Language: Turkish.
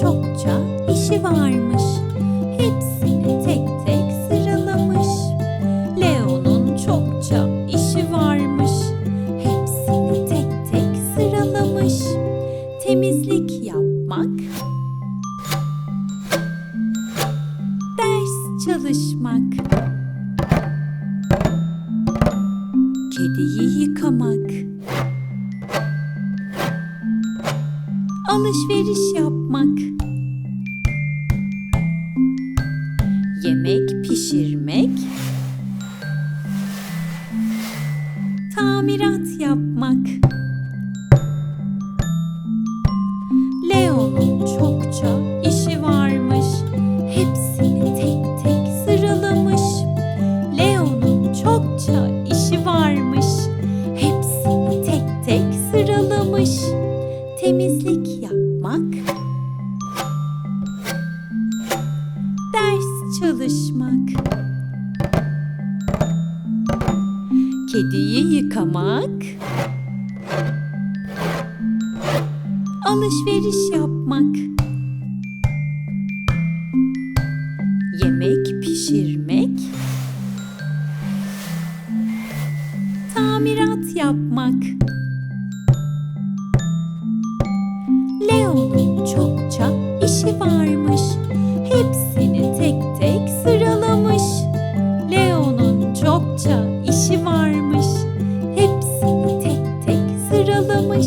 çokça işi varmış. Hepsini tek tek sıralamış. Leo'nun çokça işi varmış. Hepsini tek tek sıralamış. Temizlik yapmak. Ders çalışmak. Kediyi yıkamak. Alışveriş yapmak. Yemek pişirmek. Tamirat yapmak. Leo'nun çokça işi varmış. Hepsini tek tek sıralamış. Leo'nun çokça işi varmış. Hepsini tek tek sıralamış. Temizlik yapmak. Ders çalışmak. Kediyi yıkamak. Alışveriş yapmak. Yemek pişirmek. Tamirat yapmak. işi varmış. Hepsini tek tek sıralamış. Leo'nun çokça işi varmış. Hepsini tek tek sıralamış.